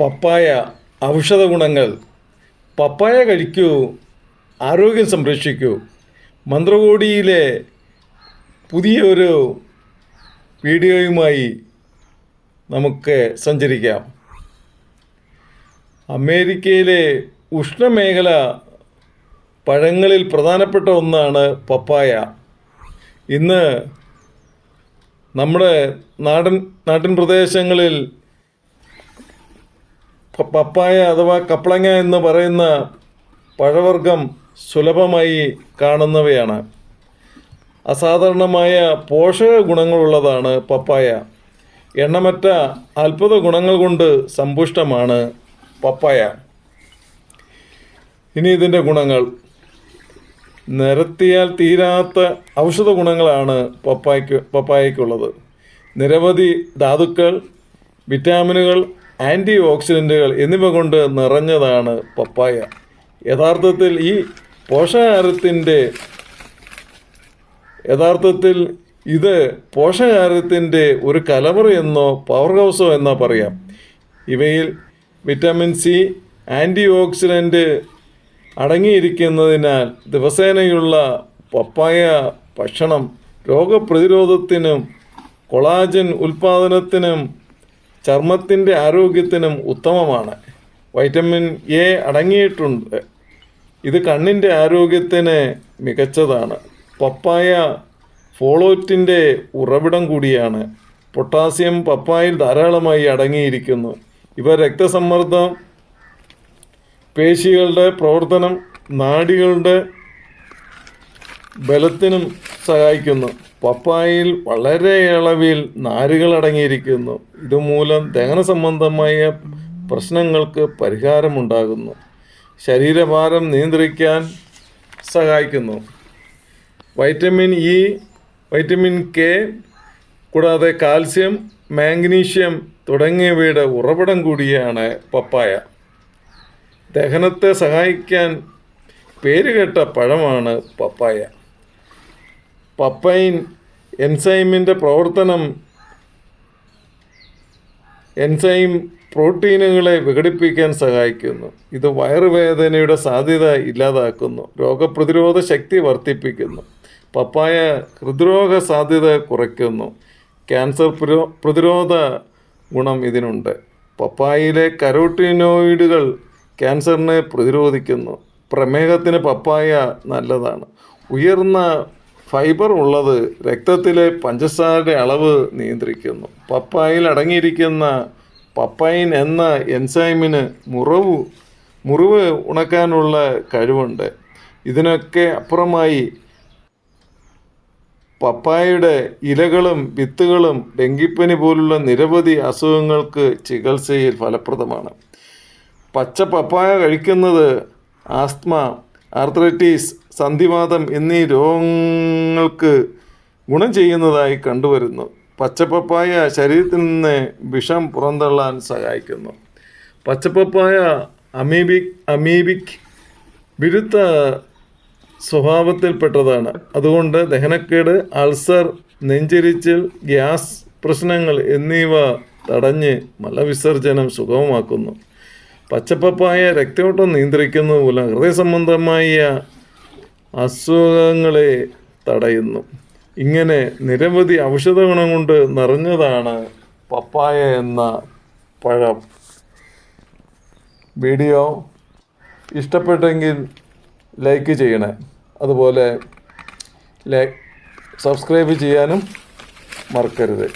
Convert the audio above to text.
പപ്പായ ഔഷധ ഗുണങ്ങൾ. പപ്പായ കഴിക്കൂ ആരോഗ്യം സംരക്ഷിക്കൂ. മന്ത്രകോടിയിലെ പുതിയൊരു വീഡിയോയുമായി നമുക്ക് സഞ്ചരിക്കാം. അമേരിക്കയിലെ ഉഷ്ണമേഖല പഴങ്ങളിൽ പ്രധാനപ്പെട്ട ഒന്നാണ് പപ്പായ. ഇന്ന് നമ്മുടെ നാടൻ നാട്ടിൻ പ്രദേശങ്ങളിൽ പപ്പായ അഥവാ കപ്പളങ്ങ എന്ന് പറയുന്ന പഴവർഗം സുലഭമായി കാണുന്നവയാണ്. അസാധാരണമായ പോഷക ഗുണങ്ങളുള്ളതാണ് പപ്പായ. എണ്ണമറ്റ അത്ഭുത ഗുണങ്ങൾ കൊണ്ട് സമ്പുഷ്ടമാണ് പപ്പായ. ഇനി ഇതിന്റെ ഗുണങ്ങൾ. നിരത്തിയാൽ തീരാത്ത ഔഷധ ഗുണങ്ങളാണ് പപ്പായ്ക്ക് പപ്പായയ്ക്കുള്ളത്. നിരവധി ധാതുക്കൾ വിറ്റാമിനുകൾ ആന്റി ഓക്സിഡന്റുകൾ എന്നിവ കൊണ്ട് നിറഞ്ഞതാണ് പപ്പായ. യഥാർത്ഥത്തിൽ ഈ പോഷകാഹാരത്തിന്റെ യഥാർത്ഥത്തിൽ ഇത് പോഷകാഹാരത്തിന്റെ ഒരു കലവറ എന്നോ പവർ ഹൗസോ എന്നോ പറയാം. ഇവയിൽ വിറ്റാമിൻ സി ആന്റി ഓക്സിഡന്റ് അടങ്ങിയിരിക്കുന്നതിനാൽ ദിവസേനയുള്ള പപ്പായ ഭക്ഷണം രോഗപ്രതിരോധത്തിനും കൊളാജൻ ഉൽപാദനത്തിനും ചർമ്മത്തിന്റെ ആരോഗ്യത്തിനും ഉത്തമമാണ്. വൈറ്റമിൻ എ അടങ്ങിയിട്ടുണ്ട്. ഇത് കണ്ണിന്റെ ആരോഗ്യത്തിന് മികച്ചതാണ്. പപ്പായ ഫോളോറ്റിന്റെ ഉറവിടം കൂടിയാണ്. പൊട്ടാസ്യം പപ്പായിൽ ധാരാളമായി അടങ്ങിയിരിക്കുന്നു. ഇവ രക്തസമ്മർദ്ദം പേശികളുടെ പ്രവർത്തനം നാഡികളുടെ ബലത്തിനും സഹായിക്കുന്നു. പപ്പായയിൽ വളരെ ഇളവിൽ നാരുകൾ അടങ്ങിയിരിക്കുന്നു. ഇതുമൂലം ദഹന സംബന്ധമായ പ്രശ്നങ്ങൾക്ക് പരിഹാരമുണ്ടാകുന്നു. ശരീരഭാരം നിയന്ത്രിക്കാൻ സഹായിക്കുന്നു. വൈറ്റമിൻ ഇ വൈറ്റമിൻ കെ കൂടാതെ കാൽസ്യം മാഗ്നീഷ്യം തുടങ്ങിയവയുടെ ഉറവിടം കൂടിയാണ് പപ്പായ. ദഹനത്തെ സഹായിക്കാൻ പേരുകേട്ട പഴമാണ് പപ്പായ. പപ്പൈൻ എൻസൈമിന്റെ പ്രവർത്തനം എൻസൈം പ്രോട്ടീനുകളെ വിഘടിപ്പിക്കാൻ സഹായിക്കുന്നു. ഇത് വയറുവേദനയുടെ സാധ്യത ഇല്ലാതാക്കുന്നു രോഗപ്രതിരോധ ശക്തി വർദ്ധിപ്പിക്കുന്നു പപ്പായ ഹൃദ്രോഗ സാധ്യത കുറയ്ക്കുന്നു ക്യാൻസർ പ്രോ- പ്രതിരോധ ഗുണം ഇതിനുണ്ട്. പപ്പായയിലെ കരോട്ടിനോയിഡുകൾ ക്യാൻസറിനെ പ്രതിരോധിക്കുന്നു. പ്രമേഹത്തിന് പപ്പായ നല്ലതാണ്. ഉയർന്ന ഫൈബർ ഉള്ളത് രക്തത്തിലെ പഞ്ചസാരയുടെ അളവ് നിയന്ത്രിക്കുന്നു. പപ്പായിൽ അടങ്ങിയിരിക്കുന്ന പപ്പൈൻ എന്ന എൻസൈമിന് മുറിവ് മുറിവ് ഉണക്കാനുള്ള കഴിവുണ്ട്. ഇതിനൊക്കെ അപ്പുറമായി പപ്പായയുടെ ഇലകളും വിത്തുകളും ഡെങ്കിപ്പനി പോലുള്ള നിരവധി അസുഖങ്ങൾക്ക് ചികിത്സയിൽ ഫലപ്രദമാണ്. പച്ച പപ്പായ കഴിക്കുന്നത് ആസ്മ ആർത്രൈറ്റീസ് സന്ധിവാതം എന്നീ രോഗങ്ങൾക്ക് ഗുണം ചെയ്യുന്നതായി കണ്ടുവരുന്നു. പച്ചപ്പപ്പായ ശരീരത്തിൽ നിന്ന് വിഷം പുറന്തള്ളാൻ സഹായിക്കുന്നു. പച്ചപ്പപ്പായ അമീബിക് അമീബിക് വിരുദ്ധ സ്വഭാവത്തിൽപ്പെട്ടതാണ്. അതുകൊണ്ട് ദഹനക്കേട് അൾസർ നെഞ്ചരിച്ചിൽ ഗ്യാസ് പ്രശ്നങ്ങൾ എന്നിവ തടഞ്ഞ് മലവിസർജനം സുഗമമാക്കുന്നു. പച്ചപ്പപ്പായ രക്തയോട്ടം നിയന്ത്രിക്കുന്നത് മൂലം ഹൃദയ സംബന്ധമായ അസുഖങ്ങളെ തടയുന്നു. ഇങ്ങനെ നിരവധി ഔഷധ ഗുണം കൊണ്ട് നിറഞ്ഞതാണ് പപ്പായ എന്ന പഴം. വീഡിയോ ഇഷ്ടപ്പെട്ടെങ്കിൽ ലൈക്ക് ചെയ്യണേ. അതുപോലെ ലൈക്ക് സബ്സ്ക്രൈബ് ചെയ്യാനും മറക്കരുത്.